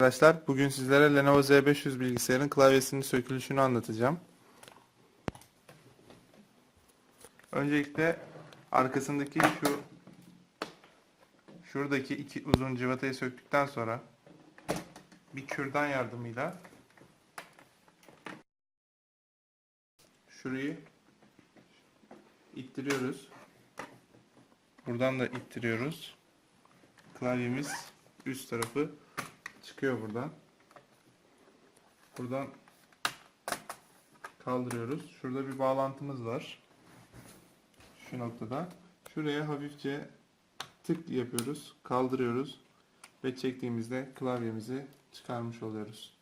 Arkadaşlar bugün sizlere Lenovo Z500 bilgisayarın klavyesinin sökülüşünü anlatacağım. Öncelikle arkasındaki şu şuradaki iki uzun civatayı söktükten sonra bir kürdan yardımıyla şurayı ittiriyoruz. Buradan da ittiriyoruz. Klavyemiz üst tarafı çıkıyor buradan. Buradan kaldırıyoruz. Şurada bir bağlantımız var. Şu noktada. Şuraya hafifçe tık yapıyoruz. Kaldırıyoruz. Ve çektiğimizde klavyemizi çıkarmış oluyoruz.